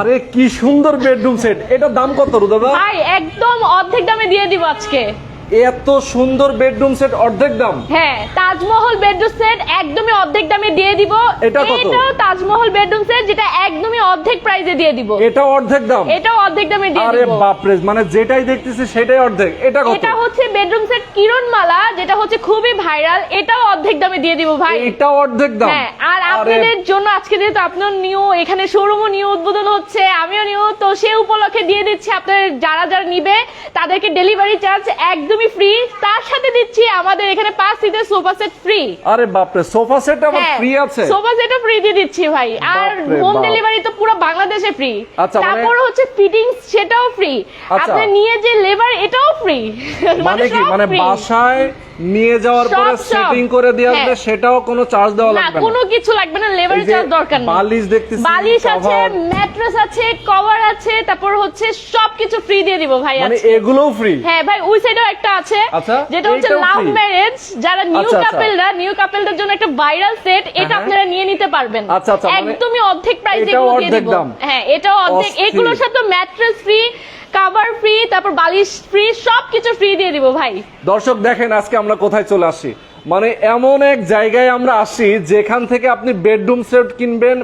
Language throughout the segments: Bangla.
আরে কি সুন্দর বেডরুম সেট এটার দাম কত রুদা ভাই, একদম অর্ধেক দামে দিয়ে দিব আজকে। এত সুন্দর বেডরুম সেট অর্ধেক দাম। হ্যাঁ তাজমহল বেডরুম সেট একদমই অর্ধেক দামে দিয়ে দিব। এটা কত? এটাও তাজমহল বেডরুম সেট যেটা একদমই অর্ধেক প্রাইসে দিয়ে দিব। এটা অর্ধেক দাম? এটাও অর্ধেক দামে দিয়ে দিব আরে দিব। বাপরে মানে যেটাই দেখতেছি সেটাই অর্ধেক। এটা কত? এটা হচ্ছে বেডরুম সেট কিরণমালা যেটা হচ্ছে খুবই ভাইরাল এটাও অর্ধেক দামে দিয়ে দিব ভাই। এটা অর্ধেক দাম? হ্যাঁ আর আপনাদের জন্য আজকে যেহেতু আপনার নিউ এখানে শোরুমও নিউ উদ্বোধন হচ্ছে আমিও নিউ তো সে উপলক্ষে দিয়ে দিচ্ছি। আপনাদের যারা যারা নিবে তাদেরকে ডেলিভারি চার্জ একদমই ফ্রি তার সাথে দিচ্ছি আমাদের এখানে পাঁচ সিটের সোফা সেট ফ্রি আরে বাপ রে সোফা সেট আবার ফ্রি আছে? সোফা সেটও ফ্রি দিয়ে দিচ্ছি ভাই। আর হোম ডেলিভারি তো পুরো বাংলাদেশে ফ্রি আচ্ছা, মানে- তারপর হচ্ছে ফিটিং সেটাও ফ্রি আচ্ছা। আপনি নিয়ে যে লেবার এটাও ফ্রি মানে কি? মানে বাসায় নিয়ে যাওয়ার পরে সেটিং করে দিয়ে আসবে হ্যাঁ। সেটাও কোনো চার্জ দেওয়া লাগবে না। কোনো কিছু লাগবে না লেবার চার্জ দরকার নেই। বালিশ দেখতেছি, বালিশ আছে ম্যাট্রেস আছে কভার আছে তারপর হচ্ছে সবকিছু ফ্রি দিয়ে দিব ভাই মানে এগুলোও ফ্রি হ্যাঁ ভাই ওই সাইডেও একটা আছে। আচ্ছা, যেটা হচ্ছে লাভ? ম্যারেজ যারা নিউ। কাপেলরা নিউ কাপেলদের জন্য একটা ভাইরাল সেট এটা হ্যাঁ। আপনারা নিয়ে নিতে পারবেন। আচ্ছা, আচ্ছা, মানে একদমই অর্ধেক প্রাইসে দিয়ে দিব। হ্যাঁ এটাও অর্ধেক। এগুলোর সাথে ম্যাট্রেস ফ্রি কভার ফ্রি তারপর বালিশ ফ্রি সবকিছু ফ্রি দিয়ে দিব ভাই। দর্শক, দেখেন আজকে আমরা কোথায় চলে আসি। মানে এমন এক জায়গায় আমরা আসি যেখান থেকে আপনি বেডরুম সেট কিনবেন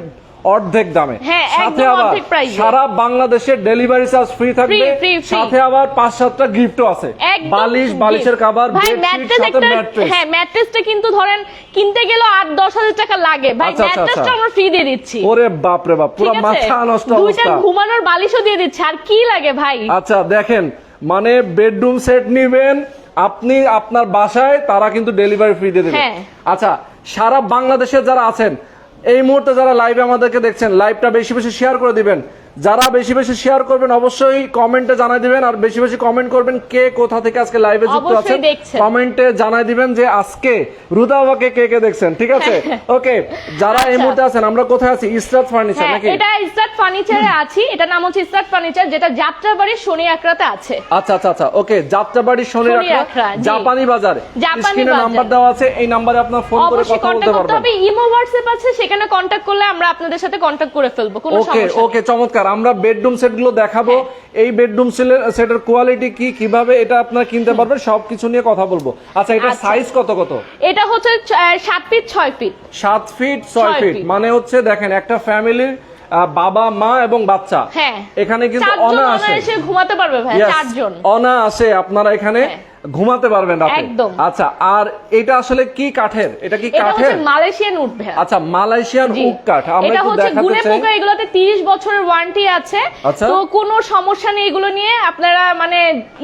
অর্ধেক দামে। হ্যাঁ, সাথে আবার। সারা বাংলাদেশে ডেলিভারি চার্জ ফ্রি থাকবে। সাথে আবার পাঁচ সাতটা গিফটও আছে। বালিশ বালিশের কাবার হ্যাঁ ম্যাট্রেসটা কিন্তু ধরেন কিনতে গেলে আট দশ হাজার টাকা লাগে। ভাই আচ্ছা, আচ্ছা, ম্যাট্রেসটা আচ্ছা। আমরা ফ্রি দিয়ে দিচ্ছি। ওরে বাপ রে বাপ পুরো মাথা নষ্ট দুইটা ঘুমানোর বালিশও দিয়ে দিচ্ছে। আর কি লাগে ভাই? আচ্ছা দেখেন মানে বেডরুম সেট নিবেন আপনি আপনার বাসায় তারা কিন্তু ডেলিভারি ফ্রি দিয়ে দেবে। হ্যাঁ। আচ্ছা সারা বাংলাদেশে যারা আছেন এই মুহূর্তে যারা লাইভে আমাদেরকে দেখছেন লাইভটা বেশি বেশি শেয়ার করে দিবেন। যারা বেশি বেশি শেয়ার করবেন অবশ্যই কমেন্টে জানাই দিবেন। আর বেশি বেশি কমেন্ট করবেন কে কোথা থেকে আজকে লাইভে যুক্ত অবশ্যই আছেন কমেন্টে জানাই দিবেন যে আজকে রুদাবাকে কে কে দেখছেন ঠিক আছে? ওকে যারা এই আচ্ছা। মুহূর্তে আছেন আমরা কোথায় আছি? ইস্টার্ট ফার্নিচার হ্যাঁ নাকি? এটা স্টার্ট ফার্নিচারে আছি। এটা নাম হচ্ছে স্টার্ট ফার্নিচার যেটা যাত্রাবাড়ি শনি আকরাতে আছে। আচ্ছা আচ্ছা আচ্ছা ওকে যাত্রাবাড়ি শনি জি। জাপানি বাজার। স্ক্রিনে নাম্বার দেওয়া আছে এই নাম্বারে আপনার ফোন করে অবশ্যই কথা বলতে কন্ট্যাক্ট করতে পারবেন। হবে ইমো হোয়াটসঅ্যাপ আছে সেখানে কন্টাক্ট করলে আমরা আপনাদের সাথে কন্ট্যাক্ট করে ফেলব কোনো ওকে সমস্যা নেই। ওকে চমৎকার। আমরা বেডরুম সেটগুলো দেখাবো। এই বেডরুম সেটের কোয়ালিটি কি কীভাবে এটা আপনারা কিনতে পারবেন সবকিছু নিয়ে কথা বলব। আচ্ছা এটা আচ্ছা। সাইজ কত কত? এটা হচ্ছে ছ- আহ, সাত ফিট ছয় ফিট সাত ফিট ছয় ছয় ফিট মানে হচ্ছে দেখেন একটা ফ্যামিলির বাবা মা এবং বাচ্চা। হ্যাঁ। এখানে কিন্তু অনায়াসে। অনায়াসে ঘুমাতে পারবে ভাই চারজন। অনায়াসে আপনারা এখানে হ্যাঁ। ঘুমাতে পারবেন রাতে। একদম। আচ্ছা আর এটা আসলে কি কাঠের? এটা কি কাঠের? মালয়েশিয়ান উড আচ্ছা মালয়েশিয়ান। ওক কাঠ। আমরা এটা হচ্ছে চাই। পোকা এগুলোতে 30 বছরের ওয়ারেন্টি আছে। আচ্ছা। তো কোনো সমস্যা নেই এগুলো নিয়ে। আপনারা মানে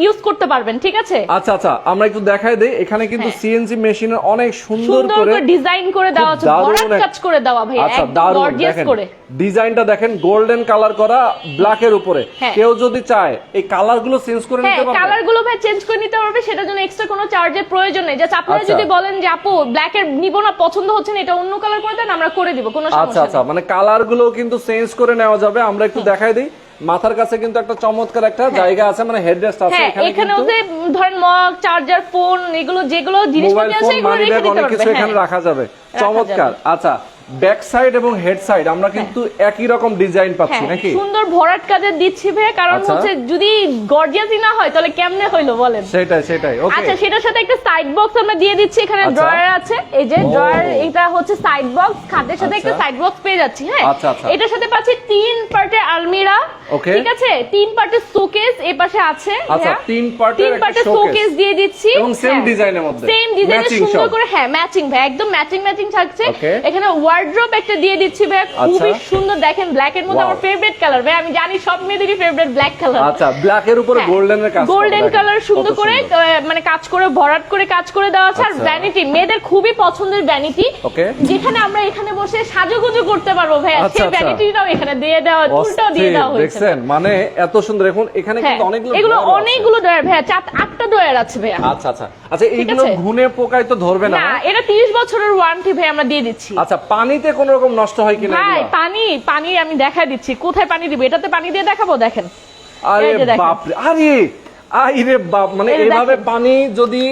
ইউজ করতে পারবেন ঠিক আছে? আচ্ছা আচ্ছা আমরা একটু দেখাই দেই। এখানে কিন্তু হ্যাঁ। সিএনজি মেশিনের অনেক সুন্দর করে করে ডিজাইন করে দেওয়া আছে। ভরাট কাজ করে দেওয়া ভাই আচ্ছা একদম গর্জিয়াস দেখেন করে। ডিজাইনটা দেখেন গোল্ডেন কালার করা ব্ল্যাক এর উপরে। হ্যাঁ। কেউ যদি চায় এই কালারগুলো চেঞ্জ করে হ্যাঁ নিতে পারবে? কালারগুলো ভাই চেঞ্জ করে নিতে পারবে সেটার জন্য এক্সট্রা কোনো চার্জের প্রয়োজন নেই। জাস্ট আপনারা আচ্ছা। যদি বলেন যে আপু ব্ল্যাক এর নিব না পছন্দ হচ্ছে না এটা অন্য কালার করে দেন আমরা করে দিব কোনো আচ্ছা সমস্যা আচ্ছা নেই। মানে কালারগুলো কিন্তু চেঞ্জ করে নেওয়া যাবে আমরা একটু দেখাই দিই। মাথার কাছে কিন্তু একটা চমৎকার একটা জায়গা আছে মানে হেডরেস্ট আছে হ্যাঁ এখানে যে উম, ধরেন মগ চার্জার ফোন এগুলো যেগুলো জিনিসপত্র আছে এগুলো রেখে দিতে অনেক কিছু এখানে হ্যাঁ রাখা যাবে। চমৎকার আচ্ছা। ব্যাক সাইড এবং হেড সাইড আমরা কিন্তু একই রকম ডিজাইন পাচ্ছি হ্যাঁ, নাকি সুন্দর ভরাট কাজে দিচ্ছি ভাই কারণ আচ্ছা। হচ্ছে যদি গর্জিয়াসই না হয় তাহলে কেমনে হইল বলেন সেটাই সেটাই ওকে আচ্ছা সেটার সাথে একটা সাইড বক্স আমরা দিয়ে দিচ্ছি এখানে আচ্ছা। ড্রয়ার আছে এই যে ড্রয়ার এটা হচ্ছে সাইড বক্স খাটের সাথে একটা আচ্ছা। সাইড বক্স পেয়ে যাচ্ছি হ্যাঁ আচ্ছা, আচ্ছা। এটার সাথে পাচ্ছি তিন পার্টের আলমিরা. ঠিক আছে তিন পার্টের শোকেস এই পাশে আছে আচ্ছা, হ্যাঁ। তিন এর তিন পার্টের শোকেস দিয়ে দিচ্ছি এবং design এর মধ্যে। সেম ডিজাইনের সুন্দর করে হ্যাঁ ম্যাচিং ভাই একদম ম্যাচিং ম্যাচিং থাকছে. এখানে ওয়ার্ড্রোব একটা দিয়ে দিচ্ছি ভাই খুবই আচ্ছা। সুন্দর। দেখেন ব্ল্যাক এর মধ্যে আমার ফেভারিট কালার ভাই আমি জানি সব মেয়েদেরই ফেভারিট ব্ল্যাক কালার আচ্ছা ব্ল্যাক এর উপরে গোল্ডেনের কাজ গোল্ডেন কালার সুন্দর করে মানে কাজ করে ভরাট করে কাজ করে দেওয়া আছে। আর আচ্ছা। ভ্যানিটি মেয়েদের খুবই পছন্দের ভ্যানিটি. যেখানে আমরা এখানে বসে সাজুগুজু করতে পারব ভাই। আচ্ছা, সেই আচ্ছা। ভ্যানিটিটাও এখানে দিয়ে দেওয়া উল্টাও দিয়ে দেওয়া হয়েছে। দেখছেন? মানে এত সুন্দর। এখন এখানে হ্যাঁ কিন্তু অনেকগুলো এগুলো অনেকগুলো ডয়ার ভাইয়া চার আটটা ডয়ার আছে ভাইয়া। আচ্ছা আচ্ছা। আচ্ছা এইগুলো? ঘুনে পোকায় তো ধরবে না না এটা তিরিশ বছরের ওয়ারেন্টি ভাই আমরা দিয়ে দিচ্ছি। আচ্ছা পানিতে কোন রকম নষ্ট হয় কিনা ভাই পানি পানি আমি দেখা দিচ্ছি। কোথায় পানি দিবে? এটাতে পানি দিয়ে দেখাবো দেখেন। আরে বাপ। আরে! আইরে বাপ মানে দেখেন। পানি যদি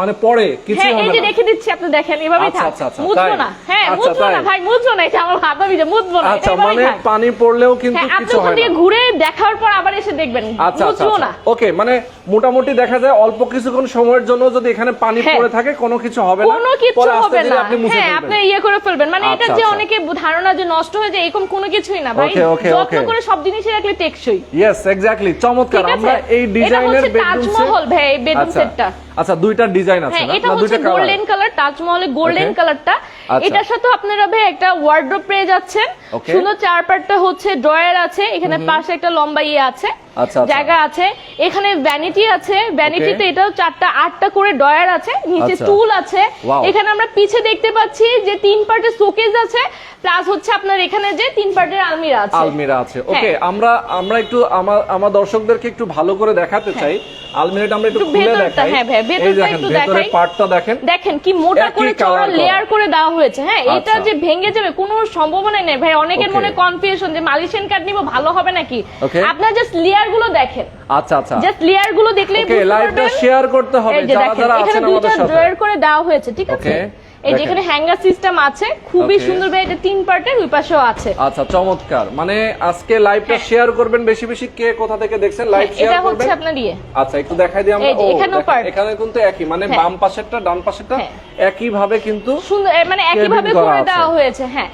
মানে পড়ে কিছু হ্যাঁ এই হবে যে না। রেখে দিচ্ছি আপনি দেখেন এভাবেই আচ্ছা, থাক। আচ্ছা, আচ্ছা, মুছবো না। হ্যাঁ মুছবো না ভাই মুছবো না এটা আমার হাত মুছবো না আচ্ছা মানে পানি পড়লেও কিন্তু হ্যাঁ কিছু হয় না। ঘুরে দেখার পর আবার এসে দেখবেন। মুছবো না। ওকে মানে মোটামুটি দেখা যায় অল্প কিছুক্ষণ সময়ের জন্য যদি এখানে পানি হ্যাঁ। পড়ে থাকে কোনো কিছু হবে না। কোনো কিছু হবে না। আপনি হ্যাঁ আপনি ইয়ে করে ফেলবেন। মানে এটা যে। অনেকে ধারণা যে নষ্ট হয়ে যায় এরকম কোনো কিছুই না ভাই। যত্ন করে সব জিনিসই রাখলে টেকসই। ইয়েস এক্স্যাক্টলি চমৎকার। আমরা এই ডিজাইনের হচ্ছে তাজমহল ভাই, বেডরুম setটা। আচ্ছা দুইটা ডিজাইন আছে হ্যাঁ না? এটা হচ্ছে গোল্ডেন কালার তাজমহলে গোল্ডেন কালারটা আচ্ছা। এটার সাথে আপনারা ভাই একটা ওয়ার্ড্রোব পেয়ে যাচ্ছেন. সুন্দর চার পাটটা হচ্ছে ড্রয়ার আছে এখানে পাশে একটা লম্বা ইয়ে আছে আচ্ছা, আচ্ছা। জায়গা আছে। এখানে ভ্যানিটি আছে ভ্যানিটিতে এটাও চারটা আটটা করে ড্রয়ার আছে নিচে আচ্ছা। টুল আছে। এখানে আমরা পিছে দেখতে পাচ্ছি যে তিন পার্টের শোকেজ আছে প্লাস হচ্ছে আপনার এখানে যে তিন পার্টের আলমিরা আছে। আলমিরা আছে। ওকে হ্যাঁ। আমরা আমরা একটু আমার আমার দর্শকদেরকে একটু ভালো করে দেখাতে চাই। আলমিরাটা আমরা একটু খুলে দেখাই। হ্যাঁ ভাই, ভেতরটা একটু দেখাই। পার্টটা দেখেন। দেখেন কি মোটা করে চওড়া লেয়ার করে দেওয়া হয়েছে হ্যাঁ এটা আচ্ছা। যে ভেঙে যাবে কোনো সম্ভাবনা নেই। ভাই অনেকের. মনে কনফিউশন যে মালয়েশিয়ান কাট নিব ভালো হবে নাকি? আপনারা জাস্ট লেয়ারগুলো দেখেন। আচ্ছা আচ্ছা। জাস্ট লেয়ারগুলো দেখলেই বুঝতে পারবেন। লাইভটা শেয়ার করতে হবে যারা যারা আছেন আমাদের সাথে। করে দেওয়া হয়েছে ঠিক আছে? এই যে এখানে হ্যাঙ্গার সিস্টেম আছে খুবই সুন্দর ভাই এটা তিন পার্টের ওই পাশেও আছে। আচ্ছা চমৎকার। মানে আজকে লাইভটা হ্যাঁ। শেয়ার করবেন বেশি বেশি কে কোথা থেকে দেখছেন লাইভ হ্যাঁ, শেয়ার এটা হচ্ছে আপনার ইয়ে। আচ্ছা একটু দেখাই দিই আমরা। এখানেও দেখেন, এখানে কিন্তু একই মানে হ্যাঁ। বাম পাশেরটা ডান পাশেরটা হ্যাঁ। একই ভাবে কিন্তু সুন্দর মানে একই ভাবে করে দেওয়া হয়েছে হ্যাঁ।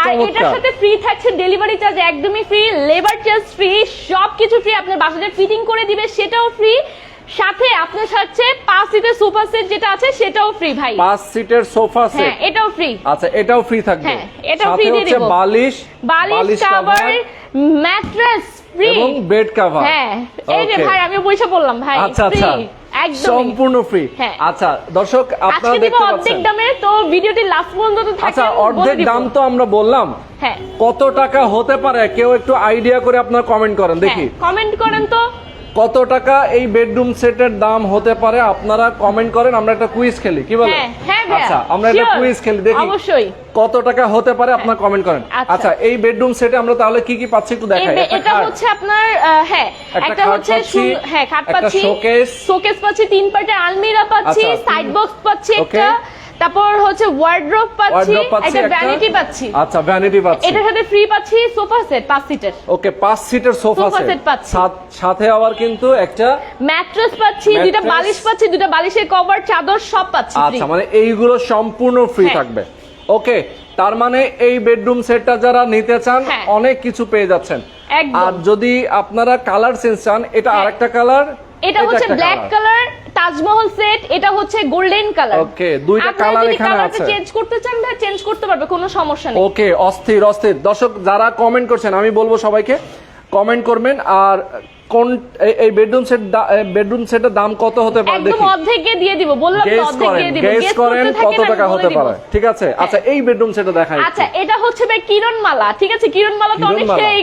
আর চমৎকার। এটার সাথে ফ্রি থাকছে ডেলিভারি চার্জ একদমই ফ্রি লেবার চার্জ ফ্রি সবকিছু ফ্রি আপনার বাসাতে ফিটিং করে দিবে সেটাও ফ্রি সাথে আপনার সাথে পাঁচ সিটের সোফা সেট যেটা আছে সেটাও ফ্রি ভাই। পাঁচ সিটের সোফা হ্যাঁ সেট এটাও ফ্রি আচ্ছা এটাও ফ্রি থাকবে। হ্যাঁ, সাথে free দিয়ে দিব। বালিশ বালিশ কাভার ম্যাট্রেস ফ্রি এবং বেড কভার হ্যাঁ এই যে ভাই আমি পয়সা বললাম ভাই আচ্ছা আচ্ছা। সম্পূর্ণ ফ্রি হ্যাঁ। আচ্ছা দর্শক আপনারা দেখতে পাচ্ছেন। দামে তো ভিডিওটি লাস্ট পর্যন্ত আচ্ছা অর্ধেক দাম তো আমরা বললাম। হ্যাঁ। কত টাকা হতে পারে? কেউ একটু আইডিয়া করে আপনার কমেন্ট করেন দেখি। কমেন্ট করেন তো। কত টাকা এই বেডরুম সেটের দাম হতে পারে আপনারা কমেন্ট করেন আমরা একটা কুইজ খেলি কি বলেন হ্যাঁ হ্যাঁ আচ্ছা আমরা একটা কুইজ খেলি দেখি অবশ্যই। কত টাকা হতে পারে আপনার কমেন্ট করেন। আচ্ছা। আচ্ছা এই বেডরুম সেটে আমরা তাহলে কি কি পাচ্ছি একটু দেখাই। এটা হচ্ছে আপনার হ্যাঁ একটা হচ্ছে হ্যাঁ খাট পাচ্ছি। showcase। শোকেস পাচ্ছি তিন পার্টের আলমিরা পাচ্ছি আচ্ছা, সাইড বক্স পাচ্ছি একটা। তারপর হচ্ছে ওয়ার্ড্রপ পাচ্ছি একটা ভ্যানিটি পাচ্ছি আচ্ছা ভ্যানিটি পাচ্ছি এটার সাথে ফ্রি পাচ্ছি সোফা সেট পাঁচ সিটের ওকে পাঁচ সিটের সোফা সেট পাচ্ছি। সাথে আবার কিন্তু একটা ম্যাট্রেস পাচ্ছি Mattress। বালিশ পাচ্ছি দুইটা বালিশের কভার চাদর সব পাচ্ছি আচ্ছা মানে এইগুলো সম্পূর্ণ ফ্রি হ্যাঁ। থাকবে ওকে তার মানে এই বেডরুম সেটটা যারা নিতে চান হ্যাঁ। অনেক কিছু পেয়ে যাচ্ছেন। আর যদি আপনারা কালার চেঞ্জ চান এটা হ্যাঁ। আরেকটা কালার এটা হচ্ছে ব্ল্যাক কালার তাজমহল সেট এটা হচ্ছে গোল্ডেন কালার ওকে দুইটা কালার এখানে আছে। চেঞ্জ করতে চান ভাই চেঞ্জ করতে পারবে কোনো সমস্যা নেই। ওকে অস্থির অস্থির। দর্শক যারা কমেন্ট করছেন আমি বলব সবাইকে কমেন্ট করবেন আর কোন এই- বেডরুম সেট বেডরুম সেটের দাম কত হতে পারে? একদম অর্ধেকে দিয়ে দিব বললাম তো অর্ধেক দিয়ে দিব। গেস করেন কত টাকা হতে পারে। ঠিক আছে? আচ্ছা এই বেডরুম সেটটা দেখাই আচ্ছা এটা হচ্ছে ভাই কিরণমালা ঠিক আছে? কিরণমালা তো। অনেকেই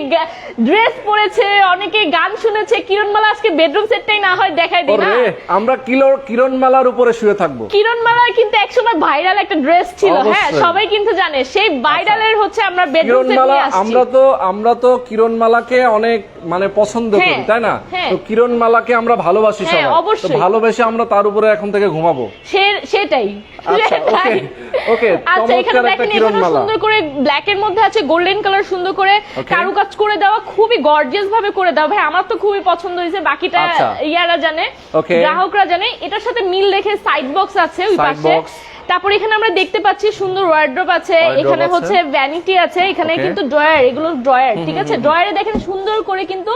ড্রেস পরেছে অনেকে গান শুনেছে। কিরণমালা আজকে বেডরুম সেটটাই না হয় দেখাই দিই না আমরা কিলো কিরণ মেলার উপরে শুয়ে থাকব। কিরণমালার কিন্তু একসময় ভাইরাল একটা ড্রেস ছিল হ্যাঁ? সবাই কিন্তু জানে সেই ভাইরালের হচ্ছে আমরা বেডরুম সেট নিয়ে আসছি। আমরা তো আমরা তো কিরণমালাকে অনেক মানে পছন্দ করি হ্যাঁ, তাই না হ্যাঁ। তো কিরণমালাকে আমরা ভালোবাসি হ্যাঁ, সবাই তো ভালোবেসে আমরা তার উপরে এখন থেকে ঘুমাবো সে- সেটাই আচ্ছা, okay, আচ্ছা এখানে দেখেন এখানে। সুন্দর করে ব্ল্যাক এর মধ্যে আছে গোল্ডেন কালার সুন্দর করে. কারুকাজ করে দেওয়া খুবই গর্জিয়াস ভাবে করে দেওয়া ভাই আমার তো খুবই পছন্দ হয়েছে বাকিটা আচ্ছা। ইয়ারা জানে গ্রাহকরা জানে এটার সাথে মিল রেখে সাইড বক্স আছে ওই পাশে। তারপর এখানে আমরা দেখতে পাচ্ছি সুন্দর ওয়ার্ড্রপ আছে এখানে হচ্ছে ভ্যানিটি আছে এখানে কিন্তু ড্রয়ার এগুলো ড্রয়ার ঠিক আছে? ড্রয়ারে দেখেন সুন্দর করে কিন্তু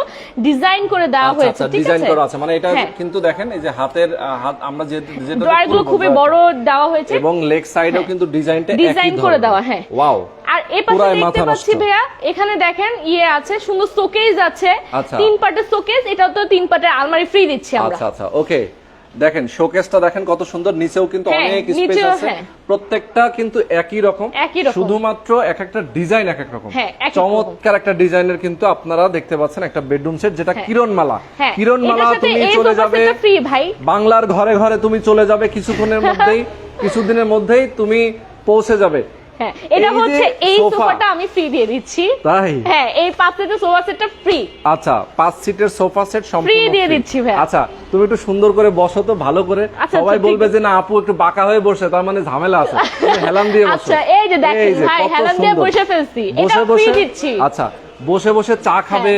ডিজাইন করে দেওয়া আচ্ছা হয়েছে আচ্ছা ঠিক ডিজাইন করা আছে। মানে এটা হ্যাঁ। কিন্তু দেখেন এই যে হাতের হাত আমরা যে যেটা ড্রয়ারগুলো খুবই বড় দেওয়া হয়েছে। এবং লেগ সাইডেও কিন্তু ডিজাইনটা ডিজাইন করে দেওয়া, হ্যাঁ। ওয়াও আর এ পাশে দেখতে পাচ্ছি। ভাইয়া এখানে দেখেন ইয়ে আছে সুন্দর শোকেজ আছে। আচ্ছা। তিন পার্টের শোকেজ এটাও তো তিন পার্টের আলমারি ফ্রি দিচ্ছি আমরা। আচ্ছা আচ্ছা ওকে দেখেন শোকেসটা দেখেন কত সুন্দর। নিচেও কিন্তু হ্যাঁ, অনেক স্পেস আছে। হ্যাঁ। প্রত্যেকটা কিন্তু একই রকম। শুধুমাত্র এক একটা ডিজাইন এক এক রকম। হ্যাঁ, এক এক চমৎকার একটা ডিজাইনের কিন্তু আপনারা দেখতে পাচ্ছেন একটা বেডরুম সেট যেটা। কিরণমালা। কিরণমালা তুমি চলে যাবে। বাংলার ঘরে ঘরে তুমি চলে যাবে কিছুক্ষণের মধ্যেই কিছুদিনের মধ্যেই তুমি পৌঁছে যাবে। হ্যাঁ এটা হচ্ছে এই সোফাটা আমি ফ্রি দিয়ে দিচ্ছি। তাই? হ্যাঁ এই পাঁচ সিটের সোফা সেটটা ফ্রি আচ্ছা পাঁচ সিটের সোফা সেট সম্পূর্ণ Free দিয়ে দিচ্ছি ভাইয়া। আচ্ছা তুমি একটু সুন্দর করে বসো তো ভালো করে। আচ্ছা, সবাই আচ্ছা, বলবে যে না আপু একটু বাঁকা হয়ে বসে তার মানে ঝামেলা আছে। হেলান দিয়ে বসো। আচ্ছা, এই যে দেখেন ভাই, হেলান দিয়ে বসে ফেলছি। এটা বসে। দিচ্ছি। আচ্ছা বসে বসে চা খাবে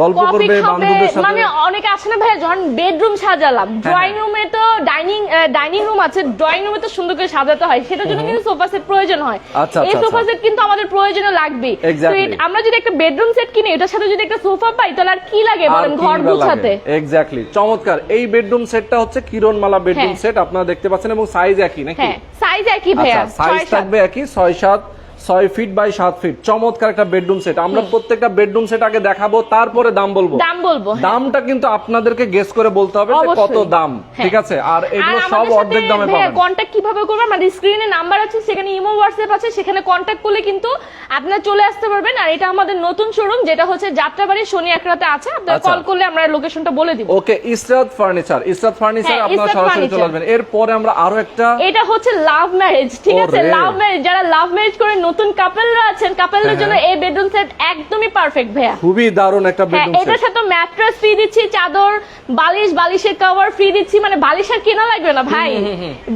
গল্প করবে বান্ধবীদের সাথে মানে অনেকে আছে না ভাইয়া যখন বেডরুম সাজালাম। ড্রয়িং রুমে তো ডাইনিং ডাইনিং রুম আছে ড্রয়িং রুমে তো সুন্দর করে সাজাতে হয়। সেটার জন্য কিন্তু সোফা সেট প্রয়োজন হয়। আচ্ছা, এই আচ্ছা, সোফা আচ্ছা। সেট কিন্তু আমাদের প্রয়োজনে লাগবে Exactly. আমরা যদি একটা বেডরুম সেট কিনি এটার সাথে যদি একটা সোফা পাই তাহলে আর কি লাগে? বলেন ঘর গুছাতে। এক্স্যাক্টলি চমৎকার। এই বেডরুম সেটটা হচ্ছে কিরণমালা বেডরুম হ্যাঁ। সেট আপনারা দেখতে পাচ্ছেন এবং সাইজ একই নাকি? হ্যাঁ সাইজ একই ভাইয়া আচ্ছা সাইজ থাকবে একই ছয় সাত। ছয় ফিট বাই সাত ফিট চমৎকার একটা বেডরুম সেট আমরা প্রত্যেকটা বেডরুম সেট আগে দেখাবো তারপরে দাম বলব। দাম বলব হ্যাঁ। দামটা কিন্তু আপনাদেরকে গেস করে বলতে হবে যে কত দাম হ্যাঁ। ঠিক আছে? আর এগুলো সব অর্ধেক দামে পাবেন। কন্ট্যাক্ট কীভাবে করবে? আমাদের স্ক্রিনে নাম্বার আছে সেখানে ইমো হোয়াটসঅ্যাপ আছে সেখানে কন্ট্যাক্ট করলে কিন্তু আপনারা চলে আসতে পারবেন। আর এটা আমাদের নতুন শোরুম যেটা হচ্ছে যাত্রাবাড়ি শনি একরাতে আছে। আপনারা আচ্ছা। কল করলে আমরা লোকেশনটা বলে দিব। Okay Israt furniture Israt furniture হ্যাঁ, আপনারা সরাসরি চলে আসবেন। এরপরে আমরা আরও একটা এটা হচ্ছে লাভ ম্যারেজ ঠিক আছে? লাভ ম্যারেজ যারা লাভ ম্যারেজ করে নতুন কাপলরা আছেন কাপলদের হ্যাঁ, জন্য হ্যাঁ। এই বেডরুম সেট একদমই পারফেক্ট ভাইয়া। খুবই দারুণ একটা বেডরুম বেডরুম এটার সেট সাথে ম্যাট্রেস ফ্রি দিচ্ছি চাদর বালিশ বালিশের কভার ফ্রি দিচ্ছি মানে বালিশ আর কেনা লাগবে না ভাই।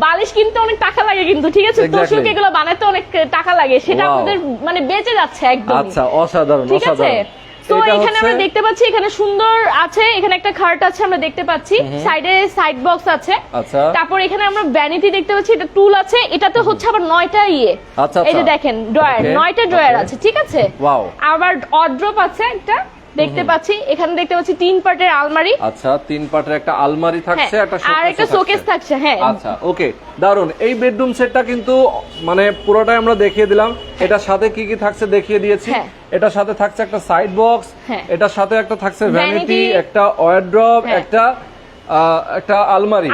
বালিশ কিনতে অনেক টাকা লাগে কিন্তু ঠিক আছে. তোষক এগুলো বানাতে অনেক টাকা লাগে সেটা আমাদের আপনাদের মানে বেঁচে যাচ্ছে একদম আচ্ছা অসাধারণ ঠিক আছে? অসাধারণ। তো এখানে আমরা দেখতে পাচ্ছি এখানে সুন্দর আছে এখানে একটা খাট আছে আমরা দেখতে পাচ্ছি। সাইডে সাইড বক্স আছে। আচ্ছা। তারপর এখানে আমরা ভ্যানিটি দেখতে পাচ্ছি এটা টুল আছে এটাতে হচ্ছে আবার নয়টা ইয়ে। আচ্ছা, এই যে আচ্ছা। দেখেন ড্রয়ার নয়টা ড্রয়ার আছে ঠিক আছে? আবার অড্রপ আছে একটা। দেখতে পাচ্ছি। এখানে দেখতে পাচ্ছি তিন পার্টের আলমারি। আচ্ছা তিন পার্টের একটা আলমারি থাকছে হ্যাঁ, একটা আর একটা শোকেস থাকছে। হ্যাঁ। আচ্ছা ওকে দারুণ এই বেডরুম সেটটা কিন্তু মানে পুরোটাই আমরা দেখিয়ে দিলাম। এটা সাথে কি কি থাকছে দেখিয়ে দিয়েছি। এটা এটার সাথে থাকছে একটা সাইড বক্স এটা এটার সাথে একটা থাকছে ভ্যানিটি একটা ওয়ারড্রপ হ্যাঁ। একটা একটা আলমারি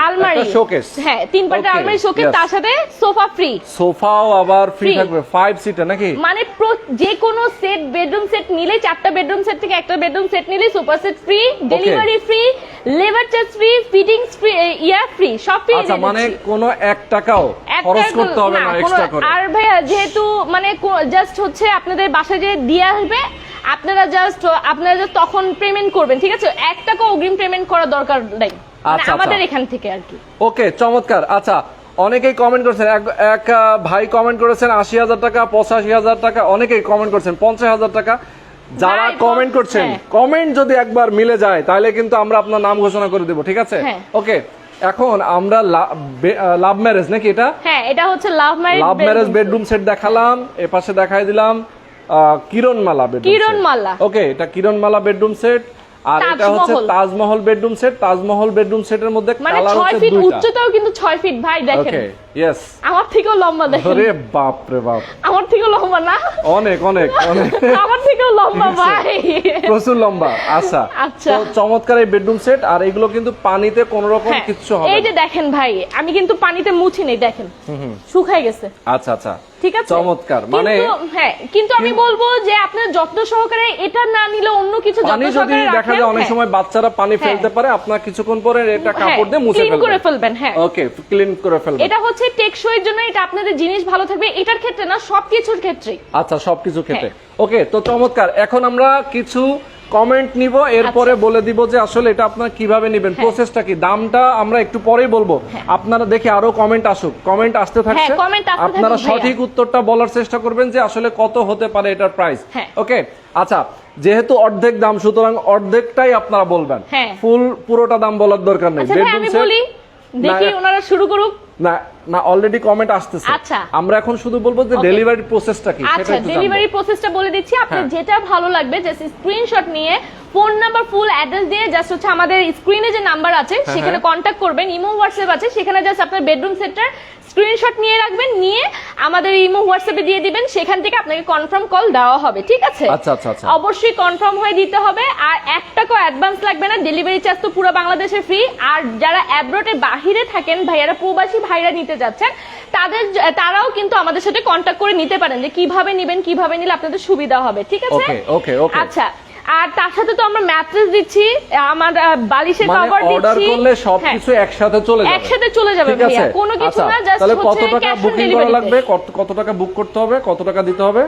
শোকেস হ্যাঁ তিন আলমারি শোকেস তার সাথে সোফা ফ্রি সোফাও আবার ফ্রি থাকবে সিটার নাকি? মানে যে কোনো সেট বেডরুম সেট নিলে চারটা বেডরুম সেট থেকে একটা বেডরুম সেট নিলে super set free delivery free labour charge free fittings free ইয়া ফ্রি সব ফ্রি আচ্ছা মানে কোনো টাকাও খরচ করতে হবে না এক্সট্রা করে? আর ভাইয়া যেহেতু মানে জাস্ট হচ্ছে আপনাদের বাসায় যে দিয়ে আসবে আপনারা জাস্ট আপনারা তখন পেমেন্ট করবেন ঠিক আছে? এক টাকা অগ্রিম পেমেন্ট করার দরকার নেই। মানে আচ্ছা, আমাদের আচ্ছা। এখান থেকে আর কি। ওকে চমৎকার। আচ্ছা অনেকেই কমেন্ট করেছেন এক ভাই কমেন্ট করেছেন আশি হাজার টাকা পঁচাশি হাজার টাকা অনেকেই কমেন্ট করছেন পঞ্চাশ হাজার টাকা। যারা কমেন্ট করছেন হ্যাঁ। কমেন্ট যদি একবার মিলে যায় তাহলে কিন্তু আমরা আপনার নাম ঘোষণা করে দেবো ঠিক আছে? হ্যাঁ। ওকে এখন আমরা লাভ ম্যারেজ নাকি এটা? হ্যাঁ এটা হচ্ছে love marriage love marriage bedroom set দেখালাম এ পাশে দেখাই দিলাম। কিরণমালা কিরণমালা। ওকে এটা কিরণমালা বেডরুম সেট আর এটা হচ্ছে Taj Mahal. Bedroom set Taj Mahal bedroom সেটের মধ্যে মানে কালার ছয় হচ্ছে ফিট উচ্চতাও কিন্তু ছয় ফিট ভাই দেখেন। ওকে আমার থেকেও লম্বা দেখেন। আরে বাপ রে বাপ। আমার থেকেও লম্বা না? অনেক অনেক অনেক। আমার থেকেও লম্বা ভাই। প্রচুর লম্বা আচ্ছা। আচ্ছা। তো চমৎকার এই বেডরুম সেট আর এগুলো কিন্তু পানিতে কোন রকম হ্যাঁ, কিচ্ছু হবে এই যে দেখেন ভাই আমি কিন্তু পানিতে মুছি নেই দেখেন। শুকাই গেছে। আচ্ছা আচ্ছা। ঠিক আছে চমৎকার মানে হ্যাঁ কিন্তু আমি বলব যে আপনার যত্ন সহকারে এটা না নিলে অন্য কিছু যত্ন সহকারে দেখা যায় অনেক হ্যাঁ। সময় বাচ্চারা পানি হ্যাঁ। ফেলতে পারে আপনার কিছুক্ষণ পরে এটা হ্যাঁ, কাপড় দিয়ে মুছে ফেলবেন করে ফেলবেন, হ্যাঁ। ওকে ক্লিন করে ফেলবেন এটা হচ্ছে টেকসইয়ের জন্য এটা আপনাদের জিনিস ভালো থাকবে এটার ক্ষেত্রে না সবকিছুর ক্ষেত্রে আচ্ছা সবকিছু ক্ষেত্রে। ওকে তো চমৎকার এখন আমরা কিছু কমেন্ট নিব এরপরে আচ্ছা। বলে দিব যে আসলে এটা আপনারা কীভাবে নেবেন প্রসেসটা কি দামটা আমরা একটু পরেই বলব। আপনারা দেখে আরও কমেন্ট আসুক কমেন্ট আসতে থাকছে। হ্যাঁ, আপনারা সঠিক উত্তরটা বলার চেষ্টা করবেন যে আসলে কত হতে পারে এটার প্রাইস হ্যাঁ। ওকে আচ্ছা যেহেতু অর্ধেক দাম সুতরাং অর্ধেকটাই আপনারা বলবেন। হ্যাঁ। ফুল পুরোটা দাম বলার দরকার নেই। বেডরুম ভাই দেখি ওনারা শুরু করুক না না অলরেডি কমেন্ট আসতেছে আচ্ছা। আমরা এখন শুধু বলব যে ডেলিভারি প্রসেসটা কি আচ্ছা। ডেলিভারি প্রসেসটা বলে দিচ্ছি আপনার হ্যাঁ। যেটা ভালো লাগবে জাস্ট স্ক্রিনশট নিয়ে ফোন নাম্বার ফুল অ্যাড্রেস দিয়ে জাস্ট হচ্ছে আমাদের স্ক্রিনে যে নাম্বার আছে হ্যাঁ, সেখানে। কন্ট্যাক্ট করবেন ইমো হোয়াটসঅ্যাপ আছে সেখানে জাস্ট আপনার বেডরুম সেটটার স্ক্রিনশট নিয়ে রাখবেন নিয়ে আমাদের ইমো হোয়াটসঅ্যাপে দিয়ে দিবেন সেখান থেকে আপনাকে কনফার্ম কল দেওয়া হবে ঠিক আছে আচ্ছা, আচ্ছা, আচ্ছা। অবশ্যই কনফার্ম হয়ে দিতে হবে আর এক টাকাও অ্যাডভান্স লাগবে না ডেলিভারি চার্জ তো পুরো বাংলাদেশে ফ্রি আর যারা অ্যাব্রোডের বাহিরে থাকেন ভাইয়ারা প্রবাসী ভাইরা নিতে যাচ্ছেন তাদের তারাও কিন্তু আমাদের সাথে কন্ট্যাক্ট করে নিতে পারেন যে কীভাবে নেবেন কীভাবে নিলে আপনাদের সুবিধা হবে ঠিক আছে okay, okay. আচ্ছা আর তার সাথে তো আমরা ম্যাট্রেস দিচ্ছি আমার বালিশের কভার দিচ্ছি। অর্ডার করলে হ্যাঁ, সবকিছু একসাথে চলে যাবে। একসাথে চলে যাবে ভাইয়া। কোনো কিছু আচ্ছা, না জাস্ট তাহলে কত টাকা বুকিং করা লাগবে? কত টাকা বুক করতে হবে? কত টাকা দিতে হবে?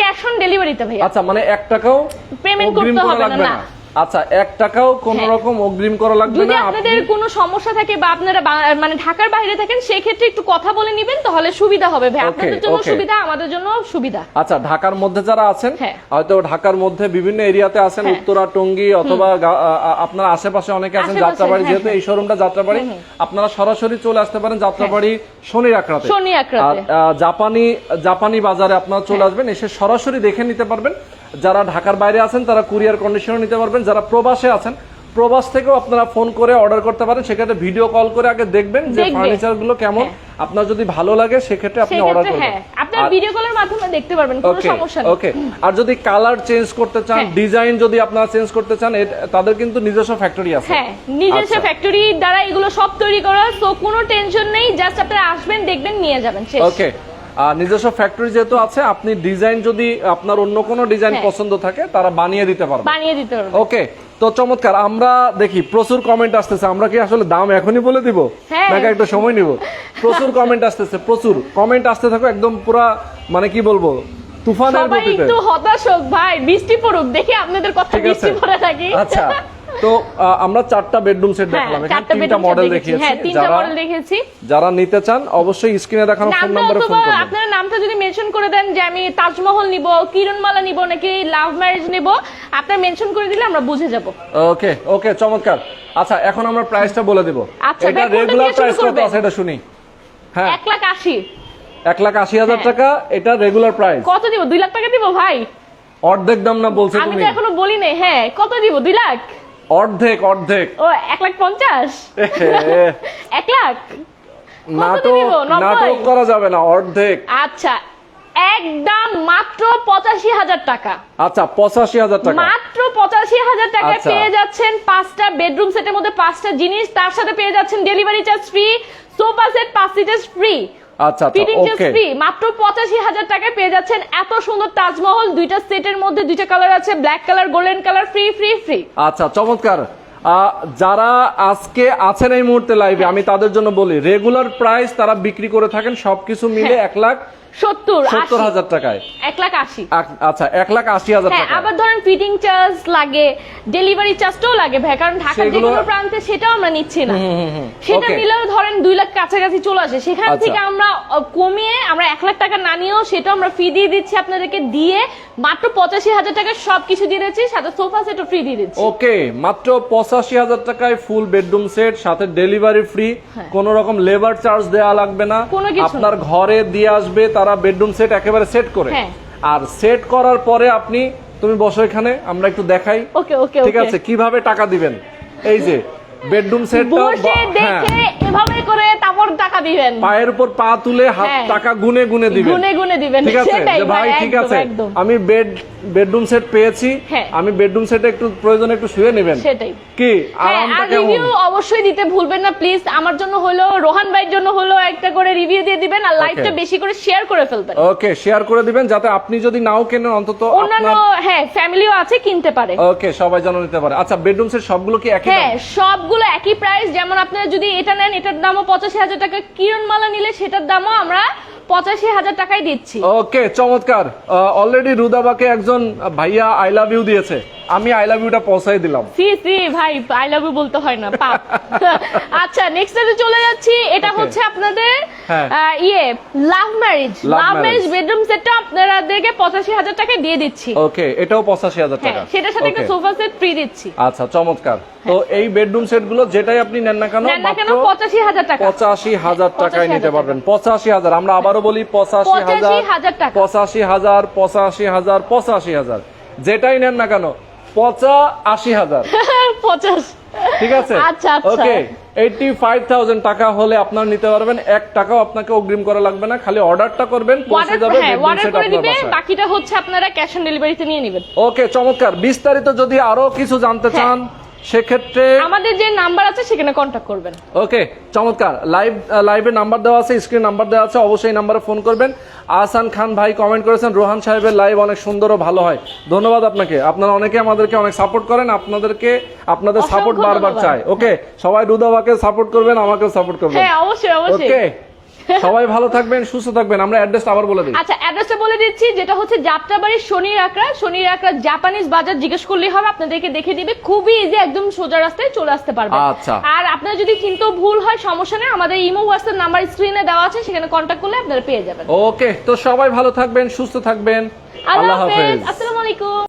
ক্যাশ অন ডেলিভারিতে ভাইয়া। আচ্ছা মানে এক টাকাও পেমেন্ট করতে হবে না। না? আচ্ছা এক টাকাও কোন হ্যাঁ। রকম অগ্রিম করা লাগবে যদি না আপনাদের কোনো সমস্যা থাকে বা আপনারা মানে ঢাকার বাইরে থাকেন সেই ক্ষেত্রে একটু কথা বলে নিবেন তাহলে সুবিধা হবে। ভাই আপনাদের জন্য সুবিধা আমাদের জন্য সুবিধা। আচ্ছা ঢাকার মধ্যে যারা আছেন হ্যাঁ। হয়তো ঢাকার মধ্যে বিভিন্ন এরিয়াতে আছেন হ্যাঁ। উত্তরা টঙ্গী অথবা আপনার আশেপাশে অনেকে আছেন যাত্রাবাড়ি যেহেতু এই শোরুমটা যাত্রাবাড়ি আপনারা সরাসরি চলে আসতে পারেন যাত্রাবাড়ি শনি রাখরাতে শনি আকরাতে। জাপানি জাপানি বাজারে আপনারা চলে আসবেন এসে সরাসরি দেখে নিতে পারবেন। যারা ঢাকার বাইরে আছেন তারা কুরিয়ার কন্ডিশনে নিতে পারবেন। যারা প্রবাসে আছেন প্রবাস থেকেও আপনারা ফোন করে অর্ডার করতে পারেন। সেক্ষেত্রে ভিডিও কল করে আগে দেখবেন যে ফার্নিচারগুলো কেমন। আপনার যদি ভালো লাগে সেক্ষেত্রে আপনি অর্ডার করবেন। হ্যাঁ আপনারা ভিডিও কলের মাধ্যমে দেখতে পারবেন কোনো সমস্যা নেই। ওকে আর যদি কালার চেঞ্জ করতে চান হ্যাঁ। ডিজাইন যদি আপনারা চেঞ্জ করতে চান তাদের কিন্তু নিজস্ব ফ্যাক্টরি আছে। হ্যাঁ নিজস্ব আচ্ছা। ফ্যাক্টরি দ্বারা এগুলো সব তৈরি করা তো কোনো টেনশন নেই জাস্ট আপনারা আসবেন দেখবেন নিয়ে যাবেন ওকে নিজস্ব ফ্যাক্টরি যেহেতু আছে আপনি ডিজাইন যদি আপনার অন্য কোনো ডিজাইন হ্যাঁ। পছন্দ থাকে তারা বানিয়ে দিতে পারবে। বানিয়ে দিতে পারবেন ওকে তো চমৎকার আমরা দেখি প্রচুর কমেন্ট আসতেছে। আমরা কি আসলে দাম এখনই বলে দিব? হ্যাঁ। নাকি একটা সময় নিব? প্রচুর কমেন্ট আসতেছে প্রচুর। কমেন্ট আসতে থাকো একদম পুরা মানে কি বলব তুফানের সবাই গতিতে। একটু হতাশ হোক ভাই বৃষ্টি পড়ুক দেখি আপনাদের কথা বৃষ্টি পড়ে থাকি আচ্ছা তো আমরা চারটা বেডরুম সেট হ্যাঁ দেখলাম। এখানে তিনটা মডেল দেখিয়েছি। হ্যাঁ তিনটা যারা মডেল দেখেছি। যারা নিতে চান অবশ্যই স্ক্রিনে দেখানো ফোন নম্বরে ফোন করবেন। আপনার নামটা যদি মেনশন করে দেন যে আমি তাজমহল নিব কিরণমালা নিব নাকি লাভ ম্যারেজ নিব আপনার মেনশন করে দিলে আমরা বুঝে যাব। ওকে ওকে চমৎকার। আচ্ছা এখন আমরা প্রাইসটা বলে দিব। আচ্ছা, এটা রেগুলার প্রাইস কত আছে এটা শুনি। হ্যাঁ। এক লাখ আশি। এক লাখ আশি হাজার হ্যাঁ। টাকা এটা রেগুলার প্রাইস কত দিব? দুই লাখ টাকা দিব ভাই? অর্ধেক দাম না বলছো আমি তো এখনও বলি নাই হ্যাঁ। কত দিব? দুই লাখ? অর্ধেক অর্ধেক। ও এক লাখ পঞ্চাশ? এক লাখ? নাটক নাটক করা যাবে না অর্ধেক। আচ্ছা একদম মাত্র পঁচাশি হাজার টাকা। আচ্ছা পঁচাশি হাজার টাকা। মাত্র পঁচাশি হাজার টাকায় আচ্ছা। পেয়ে যাচ্ছেন পাঁচটা বেডরুম সেটের মধ্যে পাঁচটা জিনিস। তার সাথে পেয়ে যাচ্ছেন delivery charge free sofa set পাঁচ সিটার ফ্রি। আচ্ছা আচ্ছা ফিটিং ফ্রি মাত্র পঁচাশি হাজার টাকায় পেয়ে যাচ্ছেন এত সুন্দর তাজমহল দুইটা সেটের মধ্যে দুইটা কালার আছে black colour golden colour free free free আচ্ছা চমৎকার। যারা আজকে আছেন এই মুহূর্তে লাইভে আমি তাদের জন্য বলি রেগুলার প্রাইস তারা বিক্রি করে থাকেন সবকিছু মিলে হ্যাঁ। এক লাখ সত্তর সত্তর হাজার টাকায়। এক লাখ আশি। আচ্ছা এক লাখ আশি হাজার হ্যাঁ টাকা আবার ধরেন ফিটিং চার্জ লাগে ডেলিভারি চার্জটাও লাগে ভাই কারণ ঢাকার যে কোনো প্রান্তে সেটাও আমরা নিচ্ছি না। সেটা নিলেও ধরেন দুই লাখ কাছাকাছি চলে আসে। সেখান আচ্ছা। থেকে আমরা কমিয়ে আমরা এক লাখ টাকা না নিয়েও সেটাও আমরা ফ্রি দিয়ে দিচ্ছি আপনাদেরকে দিয়ে মাত্র পঁচাশি হাজার টাকা সবকিছু দিয়ে দিচ্ছি সাথে সোফা সেটও ফ্রি দিয়ে দিচ্ছি। ওকে মাত্র পঁচাশি হাজার টাকায় ফুল বেডরুম সেট সাথে ডেলিভারি ফ্রি কোন রকম লেবার চার্জ দেওয়া লাগবে না। কোনো কিছু না। আপনার ঘরে দিয়ে আসবে তারা বেডরুম সেট একেবারে সেট করে। হ্যাঁ। আর সেট করার পরে আপনি তুমি বসো এখানে আমরা একটু দেখাই। ঠিক আছে? কীভাবে টাকা দিবেন? এই যে বেডরুম বসে দেখে এভাবে করে তারপর টাকা দিবেন। পায়ের উপর পা তুলে হাত হ্যাঁ। টাকা গুনে গুনে দিবেন। গুনে গুনে দিবেন। ঠিক আছে? ভাই ঠিক আছে। আমি বেড বেডরুম সেট পেয়েছি। হ্যাঁ। আমি বেডরুম সেটে একটু প্রয়োজনে একটু শুয়ে নেবেন। সেটাই। কি? হ্যাঁ আরামটা কেমন? রিভিউ অবশ্যই দিতে ভুলবেন না প্লিজ আমার জন্য হলো রোহান ভাইয়ের জন্য হলো একটা করে রিভিউ দিয়ে দিবেন আর লাইভটা বেশি করে শেয়ার করে ফেলবেন। ওকে শেয়ার করে দিবেন যাতে আপনি যদি নাও কেনেন অন্তত অন্যান্য হ্যাঁ ফ্যামিলিও আছে কিনতে পারে। ওকে সবাই যেন নিতে পারে। আচ্ছা বেডরুম সেট সবগুলো কি একই হ্যাঁ দাম সবগুলো একই প্রাইস যেমন আপনারা যদি এটা নেন, এটার দামও পঁচাশি হাজার টাকা। কিরণ মালা নিলে সেটার দামও আমরা পঁচাশি হাজার টাকায় দিচ্ছি। ওকে চমৎকার। অলরেডি রুদাবাকে একজন ভাইয়া আই লাভ ইউ দিয়েছে। আমি আই লাভ ইউটা পৌঁছাই দিলাম। সি সি ভাই আই লাভ ইউ বলতে হয় না পাপ। আচ্ছা নেক্সট এতে চলে যাচ্ছি এটা হচ্ছে আপনাদের হ্যাঁ। ইয়ে love marriage love marriage. Bedroom সেটটা আপনাদেরকে পঁচাশি হাজার টাকায় দিয়ে দিচ্ছি। ওকে এটাও পঁচাশি হাজার হ্যাঁ টাকা। সেটার সাথে একটা সোফা সেট ফ্রি দিচ্ছি। আচ্ছা চমৎকার। তো এই বেডরুম সেটগুলো যেটাই আপনি নেন না কেন পঁচাশি হাজার টাকা। পঁচাশি হাজার টাকায় নিতে পারবেন। পঁচাশি হাজার আমরা আবারও বলি পঁচাশি হাজার টাকা। পঁচাশি হাজার পঁচাশি হাজার পঁচাশি হাজার। যেটাই নেন না কেন পচা আশি হাজার। পঁচাশ। ঠিক আছে? ওকে এইটি ফাইভ থাউজেন্ড টাকা হলে আপনার নিতে পারবেন। এক টাকাও আপনাকে অগ্রিম করা লাগবে না খালি অর্ডারটা করবেন পৌঁছে যাবে হ্যাঁ। বাকিটা হচ্ছে আপনারা ক্যাশ অন ডেলিভারিতে নিয়ে নেবেন। ওকে চমৎকার। বিস্তারিত যদি আরও কিছু জানতে হ্যাঁ। চান সেক্ষেত্রে আমাদের যে নাম্বার আছে সেখানে কন্ট্যাক্ট করবেন। ওকে চমৎকার। লাইভ লাইভে নাম্বার দেওয়া আছে স্ক্রিন নাম্বার দেওয়া আছে অবশ্যই নাম্বারে ফোন করবেন। আহসান খান ভাই কমেন্ট করেছেন রোহান সাহেবের লাইভ অনেক সুন্দর ও ভালো হয়। ধন্যবাদ আপনাকে। আপনারা অনেকে আমাদেরকে অনেক সাপোর্ট করেন আপনাদেরকে আপনাদের সাপোর্ট বারবার। চাই। ওকে সবাই রুদাবাকে সাপোর্ট করবেন আমাকেও সাপোর্ট করবেন। হ্যাঁ অবশ্যই অবশ্যই। ওকে। সবাই ভালো থাকবেন সুস্থ থাকবেন। আমরা অ্যাড্রেসটা আবার বলে দিই। আচ্ছা অ্যাড্রেসটা বলে দিচ্ছি যেটা হচ্ছে যাত্রাবাড়ির শনির আকড়া শনির আকড়া জাপানিজ বাজার জিজ্ঞেস করলেই হবে আপনাদেরকে দেখে দিবে। খুবই ইজি একদম সোজা রাস্তায় চলে আসতে পারবে আচ্ছা। আর আপনার যদি চিন্তা ভুল হয় সমস্যা নেই আমাদের ইমো হোয়াটসঅ্যাপ নাম্বার স্ক্রিনে দেওয়া আছে সেখানে কন্ট্যাক্ট করলে আপনারা পেয়ে যাবেন। ওকে তো সবাই ভালো থাকবেন সুস্থ থাকবেন। আল্লাহ হাফেজ। আসসালামু আলাইকুম।